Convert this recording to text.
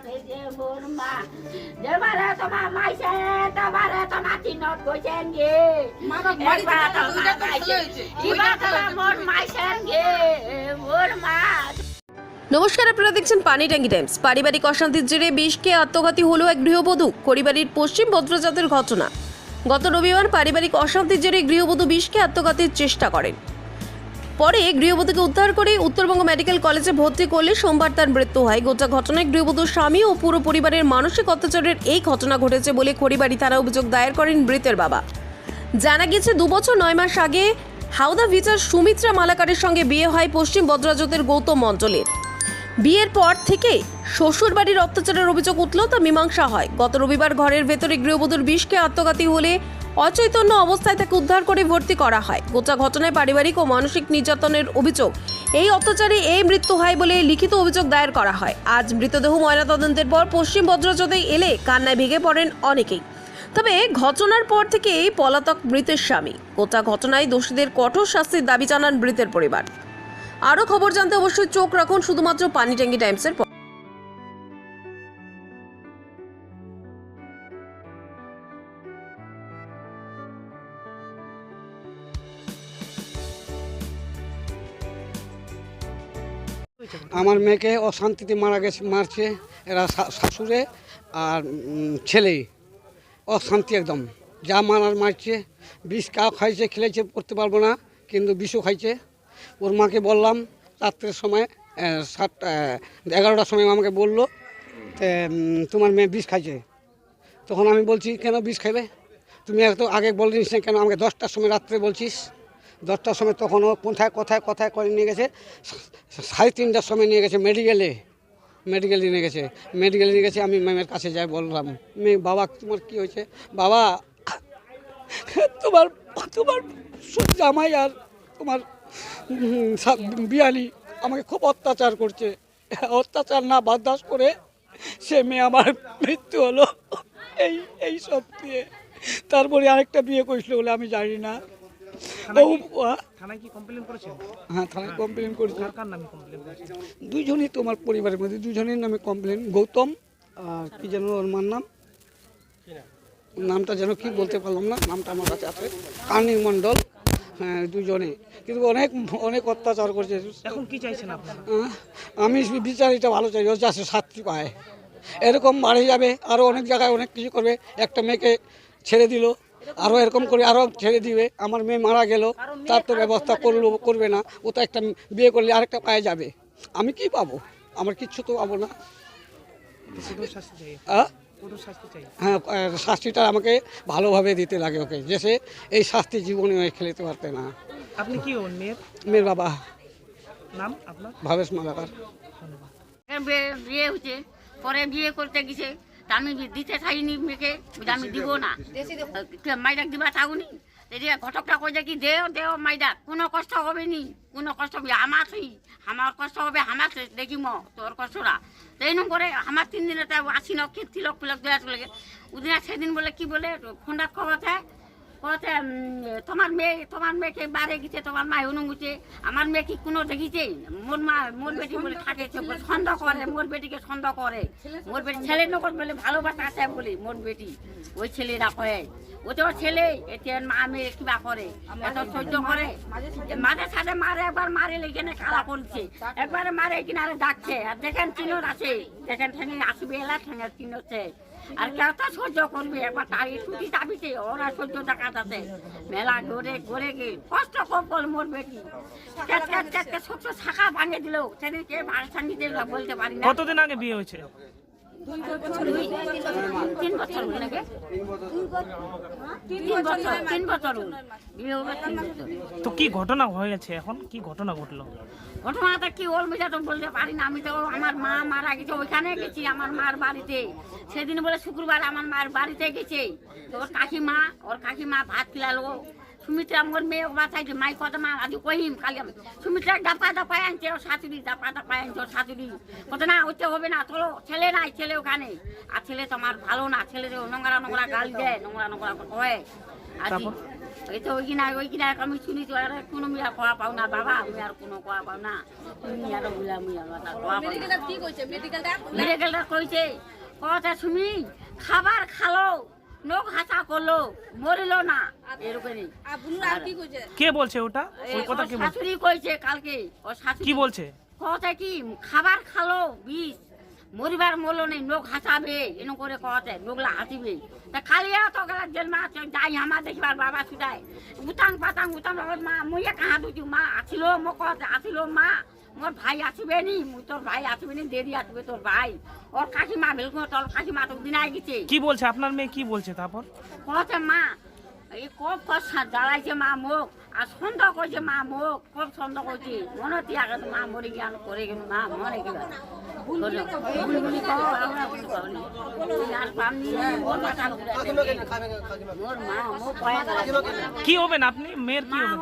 আছে মোর মা। যেবারে তোমার মাইছে তোমারে তোমার চিনত কইছেন গে। একবার তোমার মাইছে এবার তোমার মোর মাইছেন গে মোর মা। নমস্কার আপনারা দেখছেন পানি ট্যাঙ্কি টাইমস। পারিবারিক অশান্তির জেরে বিষকে আত্মঘাতী হলো এক গৃহবধূ পরিবারের পশ্চিম ভদ্রজাতের ঘটনা। গত রবিবার পারিবারিক অশান্তির জেরে গৃহবধূ বিষকে আত্মঘাতীর চেষ্টা করেন। পরে গৃহবধূকে উদ্ধার করে উত্তরবঙ্গ মেডিকেল কলেজে ভর্তি করলে সোমবার তার মৃত্যু হয়। গোটা ঘটনায় গৃহবধূর স্বামী ও পুরো পরিবারের মানসিক অত্যাচারের এই ঘটনা ঘটেছে বলে খড়িবাড়ি থানা অভিযোগ দায়ের করেন মৃতের বাবা। জানা গেছে দুবছর নয় মাস আগে হাওদা ভিচার সুমিত্রা মালাকারের সঙ্গে বিয়ে হয় পশ্চিম বদ্রাজতের গৌতম অঞ্চলের বিয়ের পর থেকে শ্বশুর বাড়ির অত্যাচারের অভিযোগ উঠলেও তা মীমাংসা হয়। গত রবিবার ঘরের ভেতরে গৃহবধূর বিষকে আত্মঘাতী হলে অচৈতন্য অবস্থায় তাকে উদ্ধার করে ভর্তি করা হয়। গোটা ঘটনায় পারিবারিক ও মানসিক নির্যাতনের অভিযোগ। এই অত্যাচারে এই মৃত্যু হয় বলে লিখিত অভিযোগ দায়ের করা হয়। আজ মৃতদেহ ময়নাতদন্তের পর পশ্চিম ভদ্রাজতে এলে কান্নায় ভেঙে পড়েন অনেকেই। তবে ঘটনার পর থেকে পলাতক মৃতের স্বামী। গোটা ঘটনায় দোষীদের কঠোর শাস্তির দাবি জানান মৃতের পরিবার। আরও খবর জানতে অবশ্যই চোখ রাখুন শুধুমাত্র পানি ট্যাঙ্কি টাইমসের আমার মেয়েকে অশান্তিতে মারা গেছে, মারছে। এরা শাশুড়ে আর ছেলে। অশান্তি একদম। যা মারার মারছে। বিষ কাউ খাইছে, খেলেছে করতে পারব না, কিন্তু বিষও খাইছে। ওর মাকে বললাম, রাত্রের সময় সাত এগারোটার সময় আমাকে বলল তোমার মেয়ে বিষ খাইছে। তখন আমি বলছি, কেন বিষ খাইবে? তুমি এত আগে বলিস না কেন আমাকে দশটার সময় রাত্রে বলছিস? দশটার সময় তখনও কোথায় কোথায় কোথায় করে নিয়ে গেছে? সাড়ে তিনটার সময় নিয়ে গেছে মেডিকেলে। মেডিকেলে নিয়ে গেছে। মেডিকেলে নিয়ে গেছে, আমি ম্যামের কাছে যাই বললাম, মেয়ে, বাবা, তোমার কি হয়েছে? বাবা, তোমার তোমার জামাই আর তোমার বিয়ালি আমাকে খুব অত্যাচার করছে। অত্যাচার না বরদাস্ত করে সে মেয়ে আমার মৃত্যু হলো। এই এই সব দিয়ে তারপরে আরেকটা বিয়ে করেছিল বলে আমি জানি না। ও থানায় কি কমপ্লেন করেছেন? হ্যাঁ থানায় কমপ্লেন করেছি। কার কার নামে কমপ্লেন করেছেন? দুজনই তোমার পরিবারের মধ্যে দুজনের নামে কমপ্লেন গৌতম আর কি যেন ওর মার নাম? নামটা যেন কি বলতে পারলাম না নামটা আমার কাছে আছে। কার্নিক মণ্ডল হ্যাঁ দুজনে। কিন্তু অনেক অনেক অত্যাচার করছে। এখন কি চাইছেন আমি বিচার এটা ভালো চাই ও যাতে শাস্তি পায়। এরকম বাড়ে যাবে আরও অনেক জায়গায় অনেক কিছু করবে। একটা মেয়েকে ছেড়ে দিল। আরও এরকম করে আরও ছেড়ে দিবে। আমার মেয়ে মারা গেল তার তো ব্যবস্থা করল করবে না। ও তো একটা বিয়ে করলে আরেকটা পায়ে যাবে। আমি কি পাবো? আমার কিচ্ছু তো পাবো না। হ্যাঁ শাস্তিটা আমাকে ভালোভাবে দিতে লাগে ওকে যে সে এই শাস্তি জীবনে খেলতে পারতে না। আপনি কি মেয়ের? মেয়ের বাবা। নাম আপনার? ভাবেশ মালাকার। বিয়ে- বিয়ে হয়েছে পরে বিয়ে করতে গেছে। তা আমি দিতে চাইনি মেয়েকে আমি দিব না। কে মাইডাক দিবা চাউনি? তেতিয়া ঘটকটা কই যে কি দেও দেও মাইডাক কোনো কষ্ট হবে নি কোনো কষ্ট হবে আমার তুই আমার কষ্ট হবে আমার দেখিম তোর কষ্টরা এই নম্বরে আমার তিন দিনে আসি ন কি তিলক ফিলক দেওয়া চলে গে ওদিন সেদিন বলে কি বলে ফোনটাত খবরতে কতে তোমার মেয়ে, তোমার মেয়েকে বারে গেছে, তোমার মা অনুঙ্গুছে আমার মেয়ে কি কোনো দেখিছে? মোর মা, মোর বেটি বলে থাকে সন্দেহ করে, মোর বেটিকে সন্দেহ করে। মোর বেটি ছেলে নকর বলে ভালোবাসা আছে বলে মোর বেটি, ওই ছেলেরা কয়ে। ও তো ছেলে এতিয়া মা মেয়ে কিবা করে এত সহ্য করে। মাঝে সাথে মারে, একবার মারে লেগে খারাপ করছে, একবারে মারে কিনারে ডাকছে, আর দেখেন চিনত আছে, দেখেন ঠেঙে আসবে, এলা ঠেঙে চিনছে আর কেতা সহ্য করবে? একবার তাই ছুটি দাবিতে ওরা সহ্য দেখা যাতে মেলা ঘুরে ঘুরে গিয়ে কষ্ট কম্পল মরবে কি? ছোট শাখা ভাঙে দিল। সেদিনকে ভাষা নিতে বলতে পারি না। কতদিন আগে বিয়ে হয়েছে? তিন বছর হল নাকি? তিন বছর। তিন তো কি ঘটনা হয়েছে এখন? কি ঘটনা ঘটলো? ঘটনাটা কি ওর মিটা তো বলতে পারি না। আমি তো আমার মা মারা গেছে ওইখানে গেছি আমার মার বাড়িতে। সেদিন বলে শুক্রবার আমার মার বাড়িতে গেছে। তো ওর কাকিমা ওর কাকিমা ভাত খিলালো। সুমিত্রা মোর মেয়ে বাঁচাইছে মাই কত মা আজ কহিম খালি আমি? সুমিত্রা ডাপা ডাপায় আনছে ওর শাশুড়ি ডাপা ডাপায় আনছে ওর শাশুড়ি। কত না ওইতে হবে না চলো ছেলে নাই ছেলে ওখানে। আর ছেলে তো আমার ভালো না ছেলে তো নোংরা নোংরা গাল দেয় নোংরা নোংরা কয়। আর? এই তো ওই কিনা ওই কিনা আমি শুনি আর কোনো মিয়া কোয়া পাও না বাবা আমি আর কোনো কোয়া পাও না। তুমি আর বুলা মুয়া কথা কোয়া পাও না। কি কইছে? মেডিকেলটা মেডিকেলটা কইছে কথা শুনি খাবার খালো। হাতা করল মরিল না। এরকমই। আপনার আর কি কইছে? কে বলছে ওটা? ওই কথা কে শাশুড়ি কইছে কালকে ও শাশুড়ি। কি বলছে? কথা কি খাবার খালো বিষ। মরিবার মলো নেই লোক হাসাবে এরকম করে কতে লোকলা হাসিবে তা গেলা জেল মা যাই আমা দেখিবার বাবা ছুটাই উতাং পাতাং উতাং মা মুই কাহা দুচু মা আসিল মো কতে আসিল মা। মোর ভাই আসবে নি মুই তোর ভাই আসবে নি দেরি আসবে তোর ভাই ওর কাকিমা ভেলকো তোর কাকিমা তো দিনাই গেছে কি বলছে আপনার মেয়ে কি বলছে তারপর কতে মা এই কব কষ্ট জ্বালাইছে মা মোক আর সন্দেহ করছে মা মোক খুব সন্দেহ করছে মনে তিয়াগে তো মা মরে গিয়ে করে গেল মা মরে গেল। কি হবেন আপনি মেয়ের কি হবেন